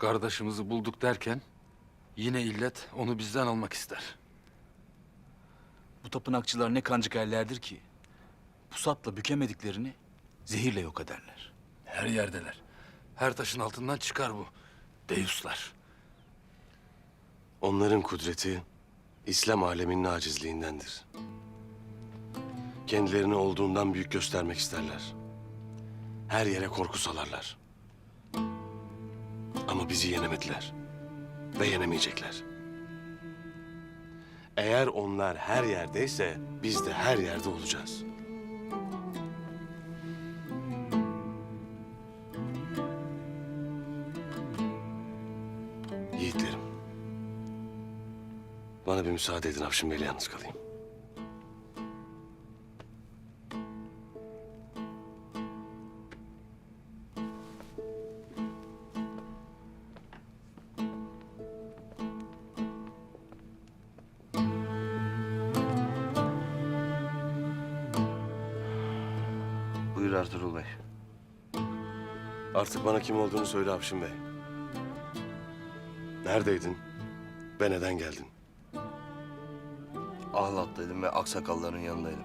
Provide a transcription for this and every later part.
Kardeşimizi bulduk derken yine illet onu bizden almak ister. Bu tapınakçılar ne kancık ellerdir ki. Pusatla bükemediklerini zehirle yok ederler. Her yerdeler. Her taşın altından çıkar bu. Deuslar. Onların kudreti İslam aleminin acizliğindendir. Kendilerini olduğundan büyük göstermek isterler. Her yere korku salarlar. Ama bizi yenemediler. Ve yenemeyecekler. Eğer onlar her yerdeyse biz de her yerde olacağız. Yiğitlerim. Bana bir müsaade edin Afşin Bey'le yalnız kalayım. Buyur Ertuğrul Bey. Artık bana kim olduğunu söyle Afşin Bey. Neredeydin? Ve neden geldin? Ahlat'taydım ve aksakalların yanındaydım.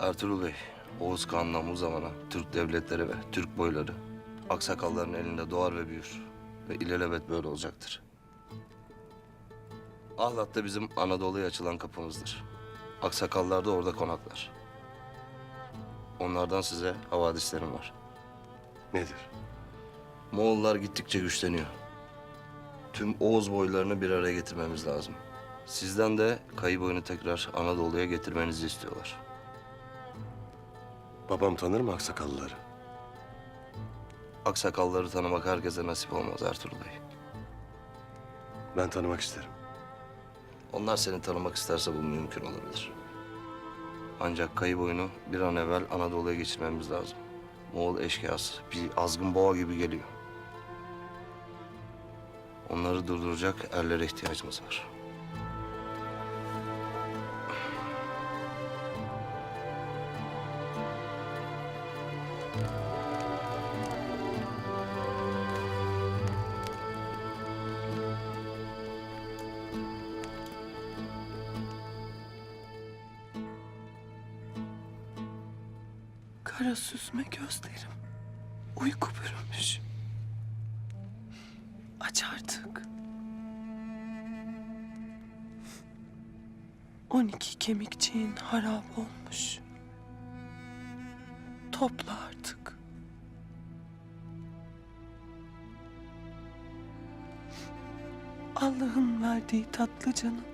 Ertuğrul Bey, Oğuz Kağan'dan bu zamana Türk devletleri ve Türk boyları aksakalların elinde doğar ve büyür. Ve ilelebet böyle olacaktır. Ahlat da bizim Anadolu'ya açılan kapımızdır. Aksakallar da orada konaklar. Onlardan size havadislerim var. Nedir? Moğollar gittikçe güçleniyor. Tüm Oğuz boylarını bir araya getirmemiz lazım. Sizden de kayı boyunu tekrar Anadolu'ya getirmenizi istiyorlar. Babam tanır mı aksakallıları? Aksakalları tanımak herkese nasip olmaz Ertuğrul Bey. Ben tanımak isterim. Onlar seni tanımak isterse bu mümkün olabilir. Ancak kayı boyunu bir an evvel Anadolu'ya geçirmemiz lazım. Moğol eşkıyası bir azgın boğa gibi geliyor. Onları durduracak erlere ihtiyacımız var. Kara süzme gözlerim. Uyku bürümüş. Aç artık. On iki kemikçiğin harap olmuş. Topla artık. Allah'ın verdiği tatlı canın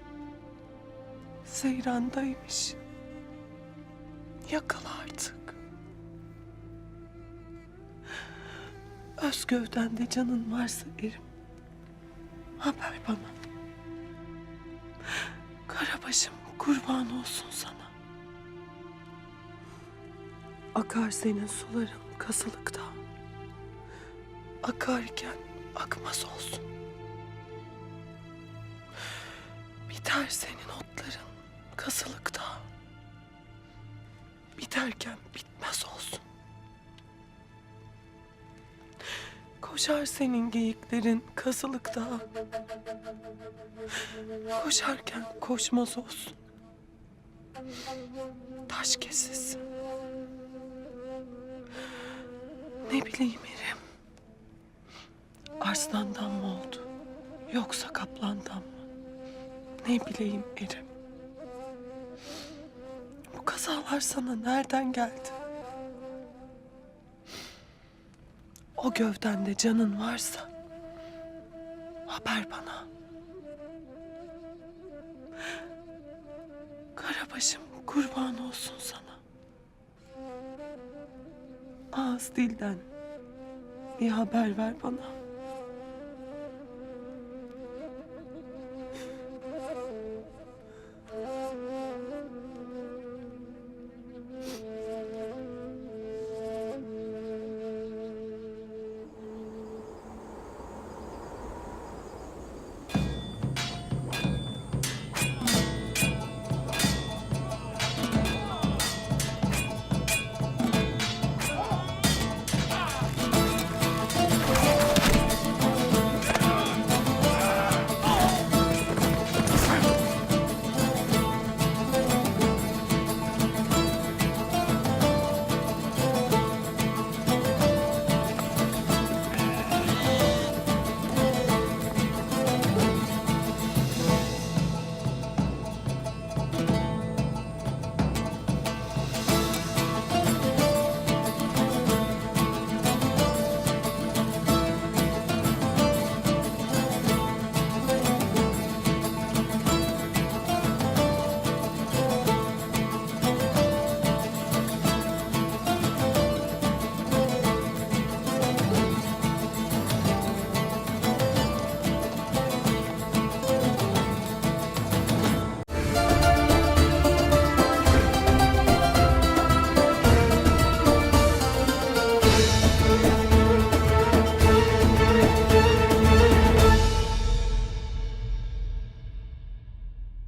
seyrandaymış. Yakala artık. Öz gövdende canın varsa erim. Haber bana. Karabaşım kurban olsun sana. Akar senin suların kasılıkta. Akarken akmaz olsun. Biter senin otların kasılıkta. Biterken bitmez Koşar senin geyiklerin kazılıkta. Koşarken koşmaz olsun. Taş kesilsin. Ne bileyim erim. Arslandan mı oldu? Yoksa kaplandan mı? Ne bileyim erim. Bu kazalar sana nereden geldi? O gövdende canın varsa haber bana. Karabaşım kurban olsun sana. Ağız dilden bir haber ver bana.